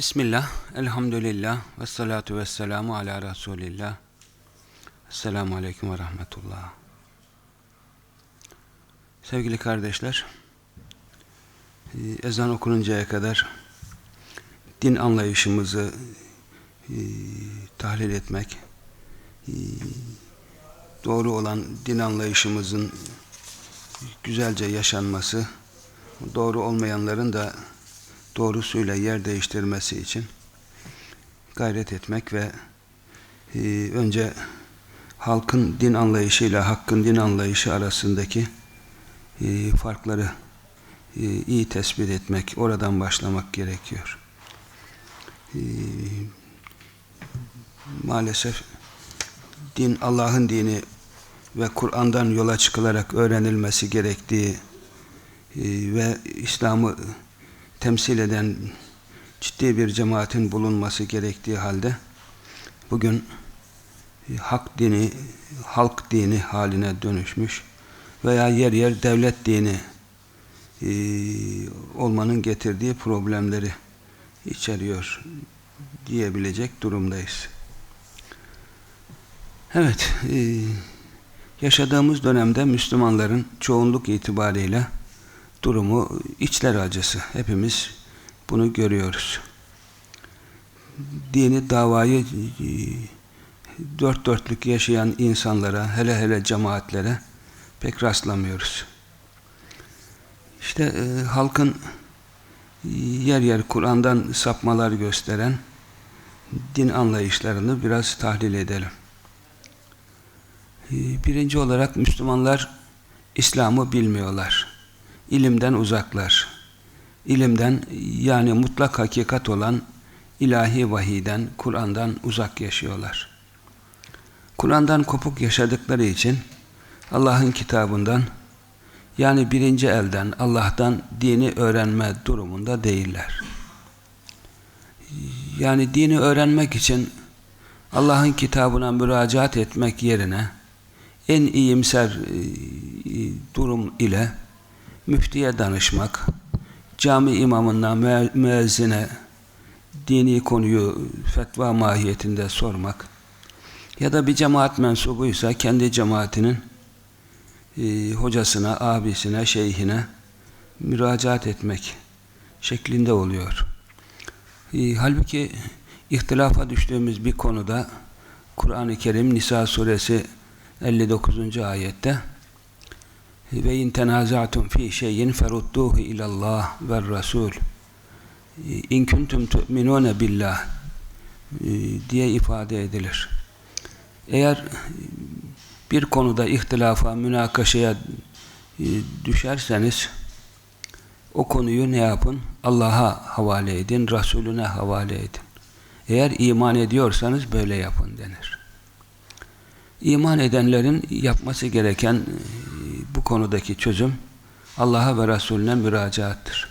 Bismillah, elhamdülillah, ve salatu ve selamu ala Resulillah. Esselamu Aleyküm ve Rahmetullah. Sevgili kardeşler, e, ezan okununcaya kadar din anlayışımızı e, tahlil etmek, e, doğru olan din anlayışımızın güzelce yaşanması, doğru olmayanların da doğrusuyla yer değiştirmesi için gayret etmek ve e, önce halkın din anlayışıyla hakkın din anlayışı arasındaki e, farkları e, iyi tespit etmek, oradan başlamak gerekiyor. Maalesef din Allah'ın dini ve Kur'an'dan yola çıkılarak öğrenilmesi gerektiği ve İslam'ı temsil eden ciddi bir cemaatin bulunması gerektiği halde bugün e, hak dini, halk dini haline dönüşmüş veya yer yer devlet dini e, olmanın getirdiği problemleri içeriyor diyebilecek durumdayız. Evet, e, yaşadığımız dönemde Müslümanların çoğunluk itibariyle durumu içler acısı. Hepimiz bunu görüyoruz. Dini davayı e, dört dörtlük yaşayan insanlara, hele hele cemaatlere pek rastlamıyoruz. İşte e, halkın yer yer Kur'an'dan sapmalar gösteren din anlayışlarını biraz tahlil edelim. E, birinci olarak Müslümanlar İslam'ı bilmiyorlar. İlimden uzaklar. İlimden yani mutlak hakikat olan ilahi vahiden, Kur'an'dan uzak yaşıyorlar. Kur'an'dan kopuk yaşadıkları için Allah'ın kitabından yani birinci elden Allah'tan dini öğrenme durumunda değiller. Yani dini öğrenmek için Allah'ın kitabına müracaat etmek yerine en iyimser durum ile müftiye danışmak, cami imamına, müezzine dini konuyu fetva mahiyetinde sormak ya da bir cemaat mensubuysa kendi cemaatinin e, hocasına, abisine, şeyhine müracaat etmek şeklinde oluyor. E, halbuki ihtilafa düştüğümüz bir konuda Kur'an-ı Kerim Nisa suresi 59. ayette ve in tenazatum fi şeyin ferudduhu ilallah ve rasul in kuntum tu'minune billah diye ifade edilir. Eğer bir konuda ihtilafa, münakaşaya düşerseniz o konuyu ne yapın? Allah'a havale edin, Resulüne havale edin. Eğer iman ediyorsanız böyle yapın denir. İman edenlerin yapması gereken bu konudaki çözüm Allah'a ve Resulüne müracaattır.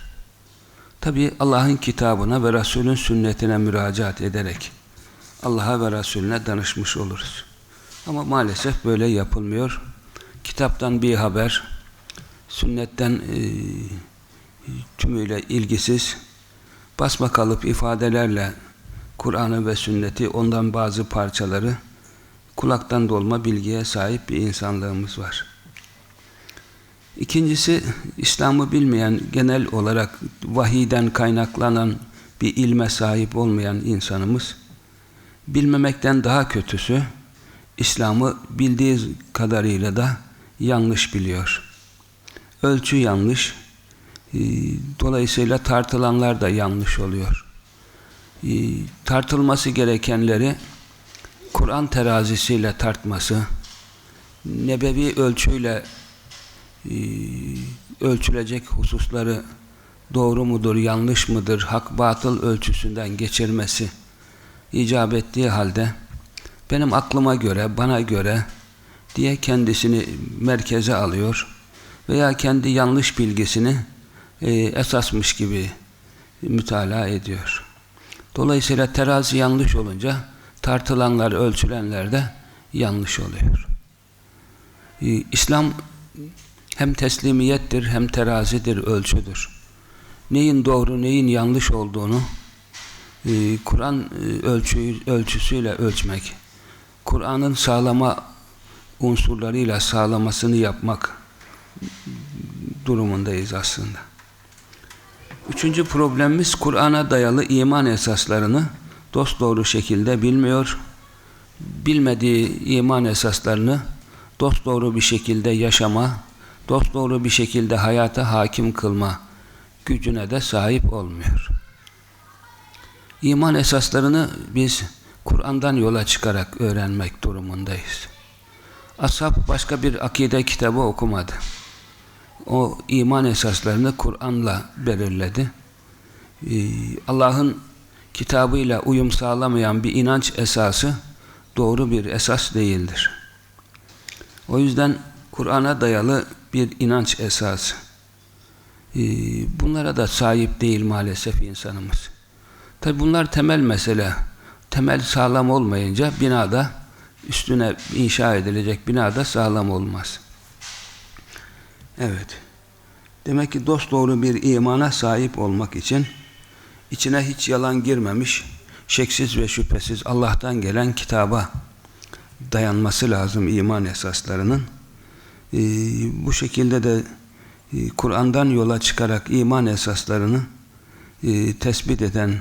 Tabi Allah'ın kitabına ve Resulün sünnetine müracaat ederek Allah'a ve Resulüne danışmış oluruz. Ama maalesef böyle yapılmıyor. Kitaptan bir haber, sünnetten e, tümüyle ilgisiz, basma kalıp ifadelerle Kur'an'ı ve sünneti, ondan bazı parçaları kulaktan dolma bilgiye sahip bir insanlığımız var. İkincisi, İslam'ı bilmeyen, genel olarak vahiden kaynaklanan bir ilme sahip olmayan insanımız, bilmemekten daha kötüsü, İslam'ı bildiği kadarıyla da yanlış biliyor. Ölçü yanlış, e, dolayısıyla tartılanlar da yanlış oluyor. E, tartılması gerekenleri Kur'an terazisiyle tartması, nebevi ölçüyle ölçülecek hususları doğru mudur, yanlış mıdır, hak batıl ölçüsünden geçirmesi icap ettiği halde benim aklıma göre, bana göre diye kendisini merkeze alıyor veya kendi yanlış bilgisini e, esasmış gibi mütalaa ediyor. Dolayısıyla terazi yanlış olunca tartılanlar, ölçülenler de yanlış oluyor. E, İslam hem teslimiyettir hem terazidir, ölçüdür. Neyin doğru, neyin yanlış olduğunu e, Kur'an e, ölçü, ölçüsüyle ölçmek, Kur'an'ın sağlama unsurlarıyla sağlamasını yapmak durumundayız aslında. Üçüncü problemimiz Kur'an'a dayalı iman esaslarını dosdoğru şekilde bilmiyor. Bilmediği iman esaslarını dosdoğru bir şekilde yaşama, dosdoğru bir şekilde hayata hakim kılma gücüne de sahip olmuyor. İman esaslarını biz Kur'an'dan yola çıkarak öğrenmek durumundayız. Ashab başka bir akide kitabı okumadı. O iman esaslarını Kur'an'la belirledi. Ee, Allah'ın kitabıyla uyum sağlamayan bir inanç esası doğru bir esas değildir. O yüzden Kur'an'a dayalı bir inanç esası. Ee, bunlara da sahip değil maalesef insanımız. Tabi bunlar temel mesele. Temel sağlam olmayınca binada üstüne inşa edilecek binada sağlam olmaz. Evet. Demek ki dosdoğru bir imana sahip olmak için içine hiç yalan girmemiş, şeksiz ve şüphesiz Allah'tan gelen kitaba dayanması lazım iman esaslarının. Ee, bu şekilde de e, Kur'an'dan yola çıkarak iman esaslarını e, tespit eden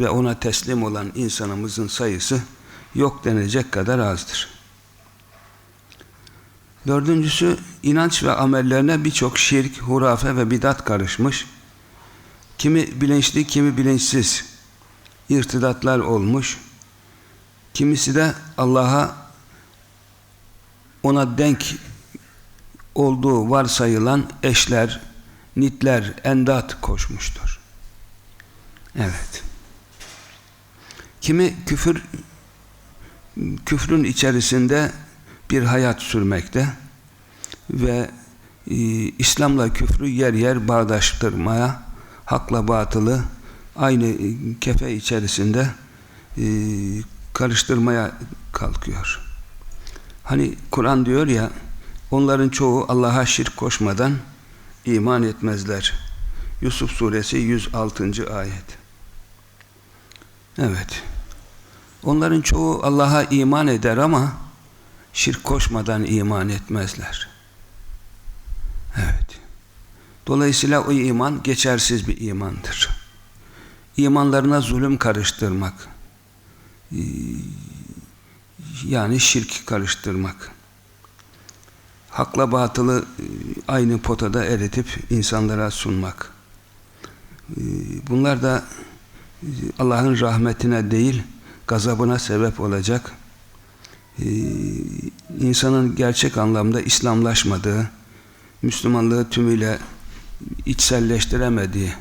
ve ona teslim olan insanımızın sayısı yok denilecek kadar azdır. Dördüncüsü, inanç ve amellerine birçok şirk, hurafe ve bidat karışmış. Kimi bilinçli, kimi bilinçsiz irtidatlar olmuş. Kimisi de Allah'a ona denk olduğu varsayılan eşler, nitler, endat koşmuştur. Evet. Kimi küfür küfrün içerisinde bir hayat sürmekte ve e, İslam'la küfrü yer yer bağdaştırmaya, hakla batılı aynı e, kefe içerisinde e, karıştırmaya kalkıyor. Hani Kur'an diyor ya, onların çoğu Allah'a şirk koşmadan iman etmezler. Yusuf suresi 106. ayet. Evet. Onların çoğu Allah'a iman eder ama şirk koşmadan iman etmezler. Evet. Dolayısıyla o iman geçersiz bir imandır. İmanlarına zulüm karıştırmak, e, yani şirk karıştırmak, hakla batılı e, aynı potada eritip insanlara sunmak. E, bunlar da Allah'ın rahmetine değil, gazabına sebep olacak insanın gerçek anlamda İslamlaşmadığı, Müslümanlığı tümüyle içselleştiremediği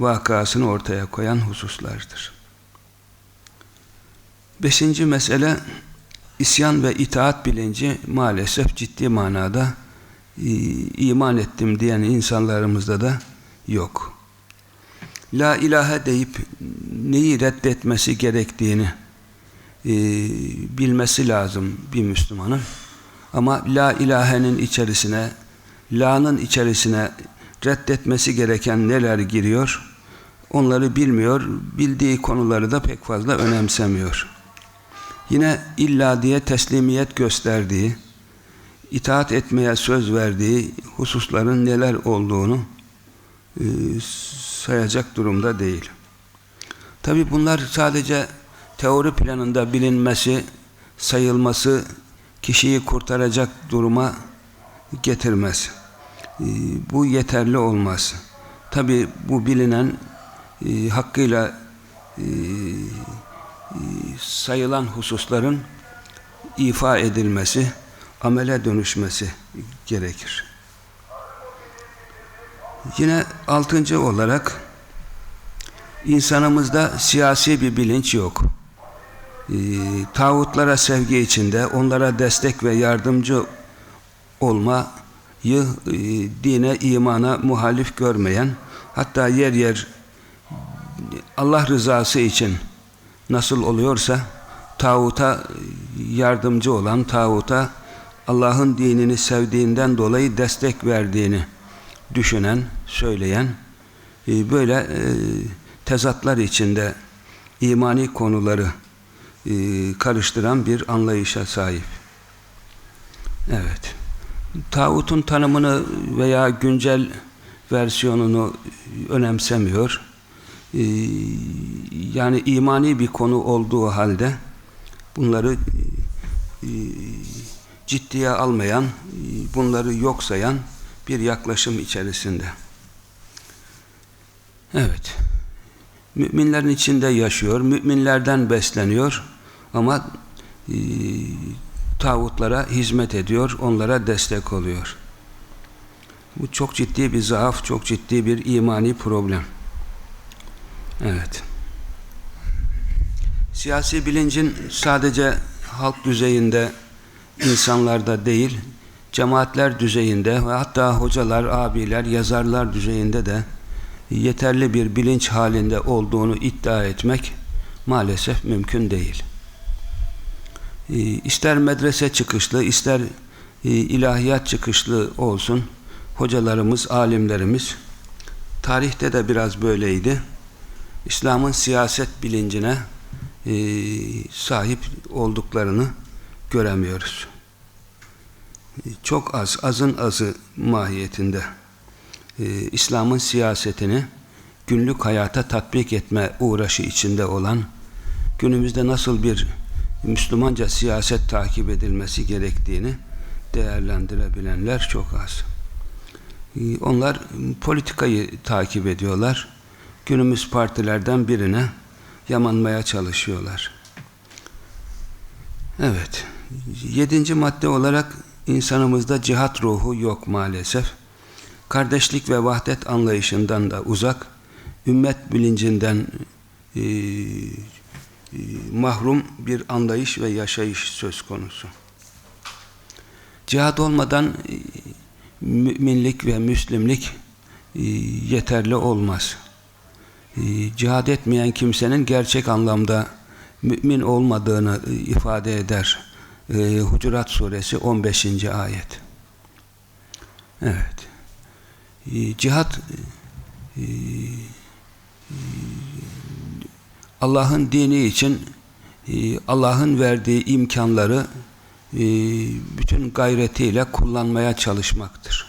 vakasını ortaya koyan hususlardır. Beşinci mesele isyan ve itaat bilinci maalesef ciddi manada e, iman ettim diyen insanlarımızda da yok. La ilahe deyip neyi reddetmesi gerektiğini e, bilmesi lazım bir Müslümanın. Ama la ilahenin içerisine, la'nın içerisine reddetmesi gereken neler giriyor, onları bilmiyor, bildiği konuları da pek fazla önemsemiyor. Yine illa diye teslimiyet gösterdiği, itaat etmeye söz verdiği hususların neler olduğunu e, sayacak durumda değil. Tabi bunlar sadece teori planında bilinmesi, sayılması kişiyi kurtaracak duruma getirmez. Ee, bu yeterli olmaz. Tabi bu bilinen e, hakkıyla e, e, sayılan hususların ifa edilmesi, amele dönüşmesi gerekir. Yine altıncı olarak insanımızda siyasi bir bilinç yok e, tağutlara sevgi içinde onlara destek ve yardımcı olmayı e, dine, imana muhalif görmeyen hatta yer yer Allah rızası için nasıl oluyorsa tağuta yardımcı olan tağuta Allah'ın dinini sevdiğinden dolayı destek verdiğini düşünen, söyleyen e, böyle e, tezatlar içinde imani konuları e, karıştıran bir anlayışa sahip. Evet. Tağutun tanımını veya güncel versiyonunu önemsemiyor. E, yani imani bir konu olduğu halde bunları e, ciddiye almayan, bunları yok sayan bir yaklaşım içerisinde. Evet. Müminlerin içinde yaşıyor, müminlerden besleniyor ama e, tağutlara hizmet ediyor, onlara destek oluyor. Bu çok ciddi bir zaaf, çok ciddi bir imani problem. Evet. Siyasi bilincin sadece halk düzeyinde insanlarda değil, cemaatler düzeyinde ve hatta hocalar, abiler, yazarlar düzeyinde de yeterli bir bilinç halinde olduğunu iddia etmek maalesef mümkün değil. Ee, ister medrese çıkışlı, ister e, ilahiyat çıkışlı olsun, hocalarımız, alimlerimiz, tarihte de biraz böyleydi. İslam'ın siyaset bilincine e, sahip olduklarını göremiyoruz. Çok az, azın azı mahiyetinde e, İslam'ın siyasetini günlük hayata tatbik etme uğraşı içinde olan günümüzde nasıl bir Müslümanca siyaset takip edilmesi gerektiğini değerlendirebilenler çok az. E, onlar politikayı takip ediyorlar. Günümüz partilerden birine yamanmaya çalışıyorlar. Evet. Yedinci madde olarak insanımızda cihat ruhu yok maalesef. Kardeşlik ve vahdet anlayışından da uzak, ümmet bilincinden e, e, mahrum bir anlayış ve yaşayış söz konusu. Cihad olmadan e, müminlik ve müslimlik e, yeterli olmaz. E, cihad etmeyen kimsenin gerçek anlamda mümin olmadığını e, ifade eder. E, Hucurat suresi 15. ayet. Evet. E, cihat e, Allah'ın dini için Allah'ın verdiği imkanları bütün gayretiyle kullanmaya çalışmaktır.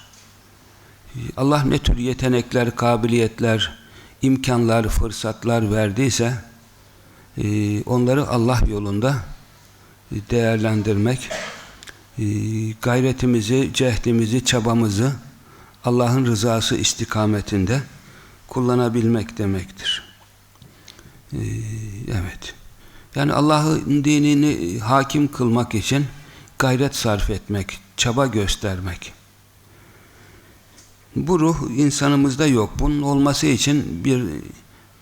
Allah ne tür yetenekler, kabiliyetler, imkanlar, fırsatlar verdiyse ee, onları Allah yolunda değerlendirmek, ee, gayretimizi, cehdimizi, çabamızı Allah'ın rızası istikametinde kullanabilmek demektir. Ee, evet. Yani Allah'ın dinini hakim kılmak için gayret sarf etmek, çaba göstermek. Bu ruh insanımızda yok. Bunun olması için bir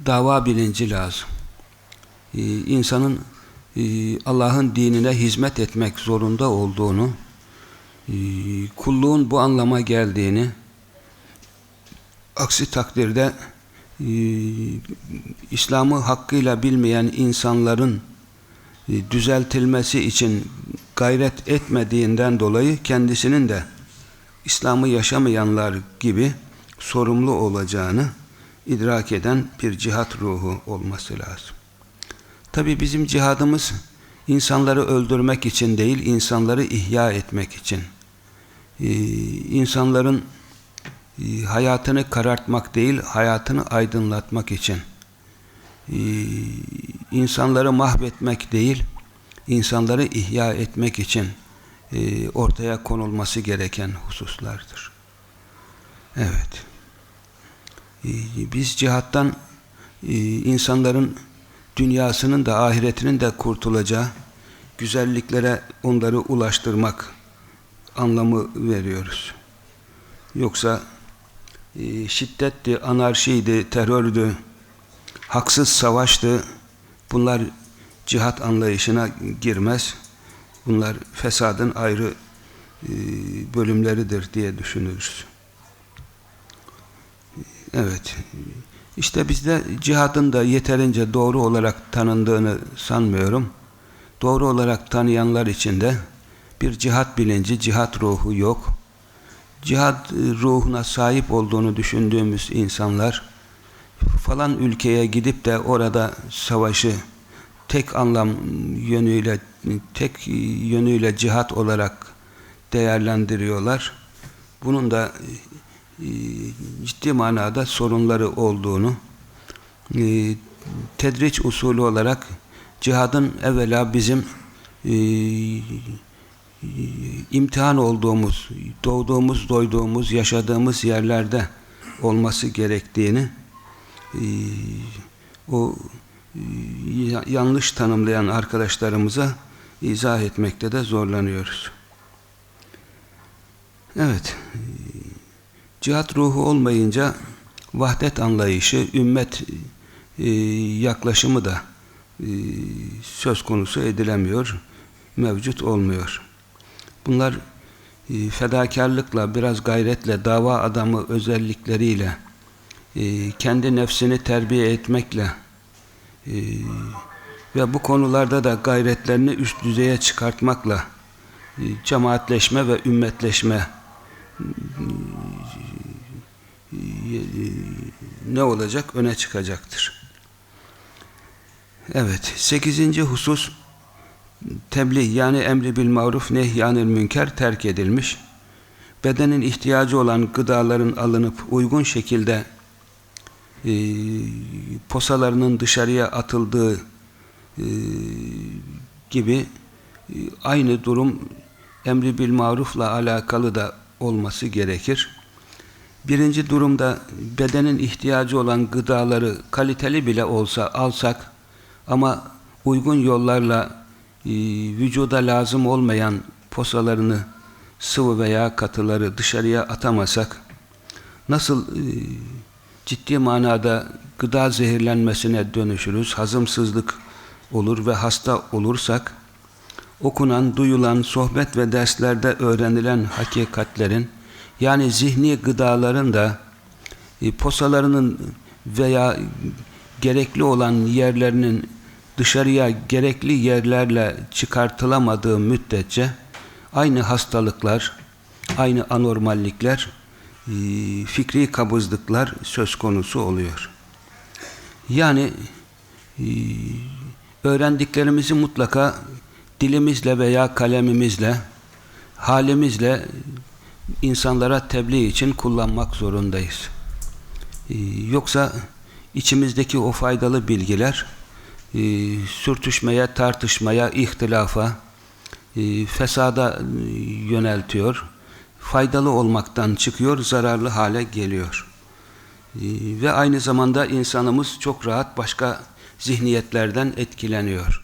dava bilinci lazım. Ee, insanın e, Allah'ın dinine hizmet etmek zorunda olduğunu, e, kulluğun bu anlama geldiğini, aksi takdirde e, İslam'ı hakkıyla bilmeyen insanların düzeltilmesi için gayret etmediğinden dolayı kendisinin de İslam'ı yaşamayanlar gibi sorumlu olacağını idrak eden bir cihat ruhu olması lazım. Tabi bizim cihadımız insanları öldürmek için değil, insanları ihya etmek için. Ee, insanların e, hayatını karartmak değil, hayatını aydınlatmak için. Ee, insanları mahvetmek değil, insanları ihya etmek için e, ortaya konulması gereken hususlardır. Evet. Ee, biz cihattan e, insanların dünyasının da ahiretinin de kurtulacağı güzelliklere onları ulaştırmak anlamı veriyoruz. Yoksa e, şiddetti, anarşiydi, terördü, haksız savaştı. Bunlar cihat anlayışına girmez. Bunlar fesadın ayrı e, bölümleridir diye düşünürüz. Evet. İşte bizde cihadın da yeterince doğru olarak tanındığını sanmıyorum. Doğru olarak tanıyanlar içinde bir cihat bilinci, cihat ruhu yok. Cihat ruhuna sahip olduğunu düşündüğümüz insanlar falan ülkeye gidip de orada savaşı tek anlam yönüyle tek yönüyle cihat olarak değerlendiriyorlar. Bunun da e, ciddi manada sorunları olduğunu e, tedriç usulü olarak cihadın evvela bizim e, imtihan olduğumuz, doğduğumuz, doyduğumuz, yaşadığımız yerlerde olması gerektiğini o yanlış tanımlayan arkadaşlarımıza izah etmekte de zorlanıyoruz. Evet, cihat ruhu olmayınca vahdet anlayışı, ümmet yaklaşımı da söz konusu edilemiyor, mevcut olmuyor. Bunlar fedakarlıkla, biraz gayretle, dava adamı özellikleriyle, kendi nefsini terbiye etmekle ve bu konularda da gayretlerini üst düzeye çıkartmakla cemaatleşme ve ümmetleşme ne olacak? Öne çıkacaktır. Evet. Sekizinci husus tebliğ yani emri bil maruf nehyanil münker terk edilmiş. Bedenin ihtiyacı olan gıdaların alınıp uygun şekilde e, posalarının dışarıya atıldığı e, gibi e, aynı durum emri bil marufla alakalı da olması gerekir. Birinci durumda bedenin ihtiyacı olan gıdaları kaliteli bile olsa alsak ama uygun yollarla e, vücuda lazım olmayan posalarını sıvı veya katıları dışarıya atamasak nasıl e, ciddi manada gıda zehirlenmesine dönüşürüz, hazımsızlık olur ve hasta olursak okunan, duyulan, sohbet ve derslerde öğrenilen hakikatlerin yani zihni gıdaların da e, posalarının veya gerekli olan yerlerinin dışarıya gerekli yerlerle çıkartılamadığı müddetçe aynı hastalıklar, aynı anormallikler, e, fikri kabızlıklar söz konusu oluyor. Yani e, öğrendiklerimizi mutlaka dilimizle veya kalemimizle, halimizle insanlara tebliğ için kullanmak zorundayız. Ee, yoksa içimizdeki o faydalı bilgiler e, sürtüşmeye, tartışmaya, ihtilafa, e, fesada yöneltiyor. Faydalı olmaktan çıkıyor, zararlı hale geliyor. E, ve aynı zamanda insanımız çok rahat başka zihniyetlerden etkileniyor.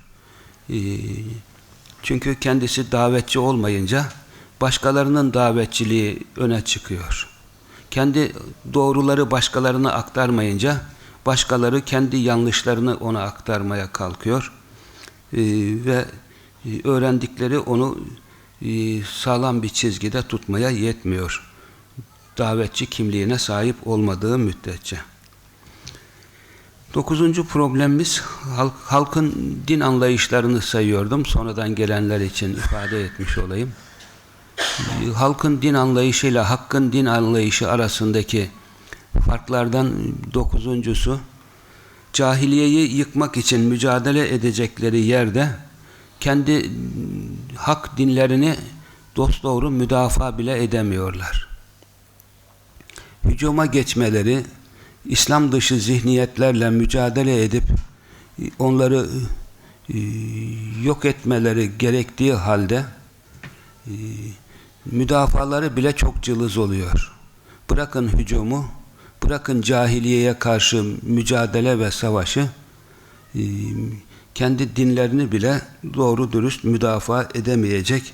Çünkü kendisi davetçi olmayınca başkalarının davetçiliği öne çıkıyor. Kendi doğruları başkalarına aktarmayınca başkaları kendi yanlışlarını ona aktarmaya kalkıyor. Ee, ve e, öğrendikleri onu e, sağlam bir çizgide tutmaya yetmiyor. Davetçi kimliğine sahip olmadığı müddetçe. Dokuzuncu problemimiz halk, halkın din anlayışlarını sayıyordum. Sonradan gelenler için ifade etmiş olayım. Halkın din anlayışıyla hakkın din anlayışı arasındaki farklardan dokuzuncusu cahiliyeyi yıkmak için mücadele edecekleri yerde kendi hak dinlerini dosdoğru müdafaa bile edemiyorlar. Hücuma geçmeleri, İslam dışı zihniyetlerle mücadele edip onları e, yok etmeleri gerektiği halde e, müdafaları bile çok cılız oluyor. Bırakın hücumu, bırakın cahiliyeye karşı mücadele ve savaşı, e, kendi dinlerini bile doğru dürüst müdafaa edemeyecek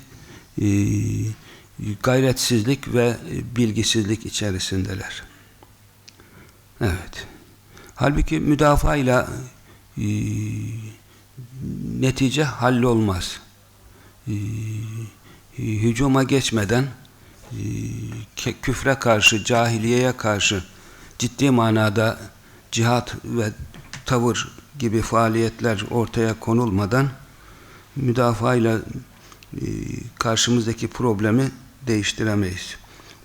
gayretsizlik ve bilgisizlik içerisindeler. Evet. Halbuki müdafaa ile e, netice hallolmaz. E, hücuma geçmeden e, küfre karşı, cahiliyeye karşı ciddi manada cihat ve tavır gibi faaliyetler ortaya konulmadan müdafaa ile e, karşımızdaki problemi değiştiremeyiz.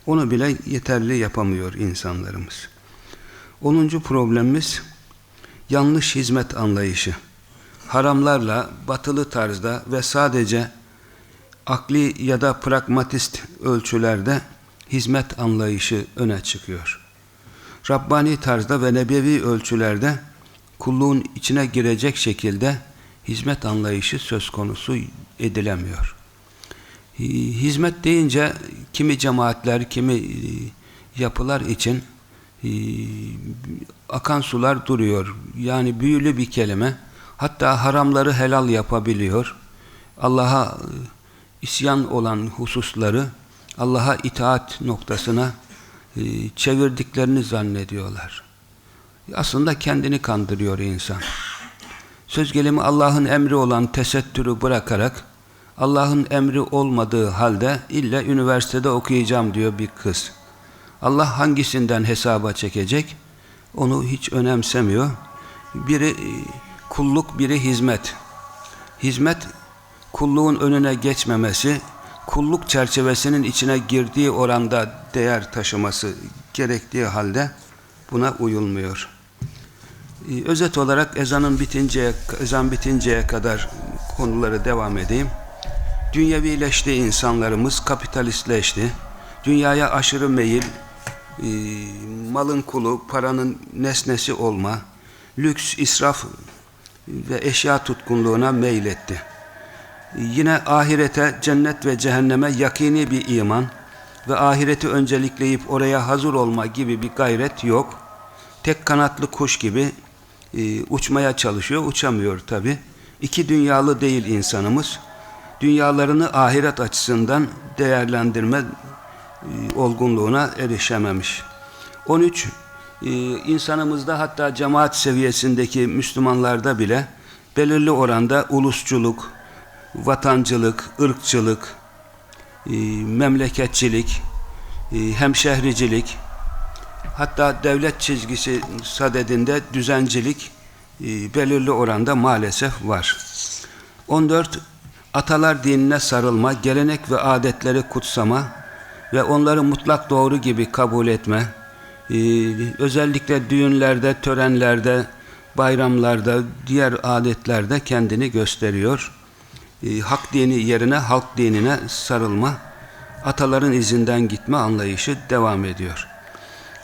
Onu bile yeterli yapamıyor insanlarımız. Onuncu problemimiz yanlış hizmet anlayışı. Haramlarla batılı tarzda ve sadece akli ya da pragmatist ölçülerde hizmet anlayışı öne çıkıyor. Rabbani tarzda ve nebevi ölçülerde kulluğun içine girecek şekilde hizmet anlayışı söz konusu edilemiyor. Hizmet deyince kimi cemaatler, kimi e, yapılar için e, akan sular duruyor. Yani büyülü bir kelime. Hatta haramları helal yapabiliyor. Allah'a e, isyan olan hususları Allah'a itaat noktasına çevirdiklerini zannediyorlar. Aslında kendini kandırıyor insan. Söz gelimi Allah'ın emri olan tesettürü bırakarak Allah'ın emri olmadığı halde illa üniversitede okuyacağım diyor bir kız. Allah hangisinden hesaba çekecek? Onu hiç önemsemiyor. Biri e, kulluk, biri hizmet. Hizmet kulluğun önüne geçmemesi, kulluk çerçevesinin içine girdiği oranda değer taşıması gerektiği halde buna uyulmuyor. E, özet olarak ezanın bitinceye, ezan bitinceye kadar konuları devam edeyim. Dünyevileşti insanlarımız, kapitalistleşti. Dünyaya aşırı meyil, e, malın kulu, paranın nesnesi olma, lüks, israf ve eşya tutkunluğuna meyletti. Yine ahirete, cennet ve cehenneme yakini bir iman ve ahireti öncelikleyip oraya hazır olma gibi bir gayret yok. Tek kanatlı kuş gibi e, uçmaya çalışıyor, uçamıyor tabi. İki dünyalı değil insanımız dünyalarını ahiret açısından değerlendirme olgunluğuna erişememiş. 13 e, insanımızda hatta cemaat seviyesindeki Müslümanlarda bile belirli oranda ulusçuluk, vatancılık, ırkçılık, e, memleketçilik, hemşehricilik, hatta devlet çizgisi sadedinde düzencilik belirli oranda maalesef var. 14 atalar dinine sarılma, gelenek ve adetleri kutsama ve onları mutlak doğru gibi kabul etme, ee, özellikle düğünlerde, törenlerde, bayramlarda, diğer adetlerde kendini gösteriyor. Ee, hak dini yerine halk dinine sarılma, ataların izinden gitme anlayışı devam ediyor.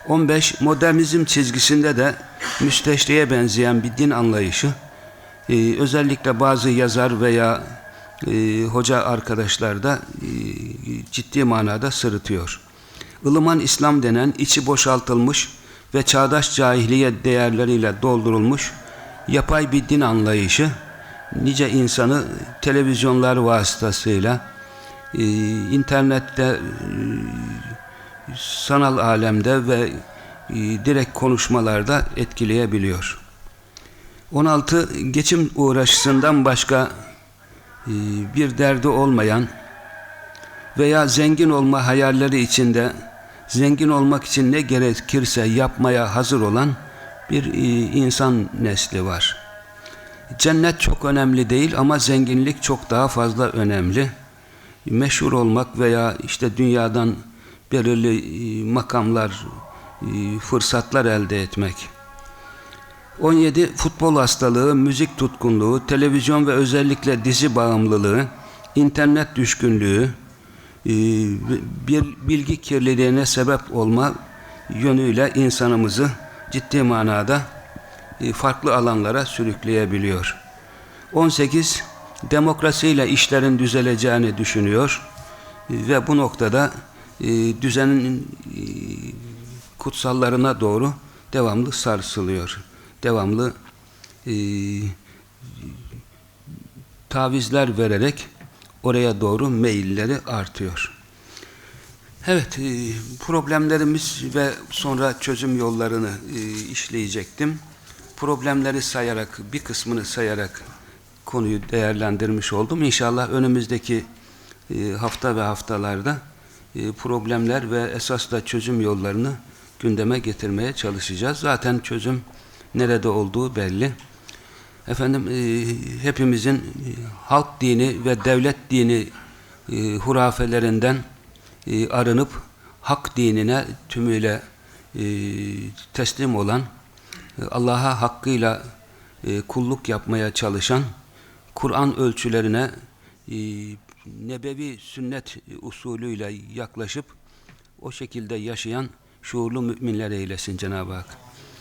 15. Modernizm çizgisinde de müsteşriye benzeyen bir din anlayışı, ee, özellikle bazı yazar veya e, hoca arkadaşlar da e, ciddi manada sırıtıyor. Ilıman İslam denen içi boşaltılmış ve çağdaş cahiliye değerleriyle doldurulmuş yapay bir din anlayışı nice insanı televizyonlar vasıtasıyla e, internette e, sanal alemde ve e, direkt konuşmalarda etkileyebiliyor. 16 geçim uğraşısından başka bir derdi olmayan veya zengin olma hayalleri içinde zengin olmak için ne gerekirse yapmaya hazır olan bir e, insan nesli var. Cennet çok önemli değil ama zenginlik çok daha fazla önemli. Meşhur olmak veya işte dünyadan belirli e, makamlar, e, fırsatlar elde etmek 17 futbol hastalığı, müzik tutkunluğu, televizyon ve özellikle dizi bağımlılığı, internet düşkünlüğü, e, bir bilgi kirliliğine sebep olma yönüyle insanımızı ciddi manada e, farklı alanlara sürükleyebiliyor. 18 demokrasiyle işlerin düzeleceğini düşünüyor ve bu noktada e, düzenin kutsallarına doğru devamlı sarsılıyor devamlı e, tavizler vererek oraya doğru meyilleri artıyor. Evet, e, problemlerimiz ve sonra çözüm yollarını e, işleyecektim. Problemleri sayarak, bir kısmını sayarak konuyu değerlendirmiş oldum. İnşallah önümüzdeki e, hafta ve haftalarda e, problemler ve esas da çözüm yollarını gündeme getirmeye çalışacağız. Zaten çözüm nerede olduğu belli. Efendim e, hepimizin e, halk dini ve devlet dini e, hurafelerinden e, arınıp hak dinine tümüyle e, teslim olan, e, Allah'a hakkıyla e, kulluk yapmaya çalışan, Kur'an ölçülerine e, nebevi sünnet usulüyle yaklaşıp o şekilde yaşayan şuurlu müminler eylesin Cenab-ı Hak.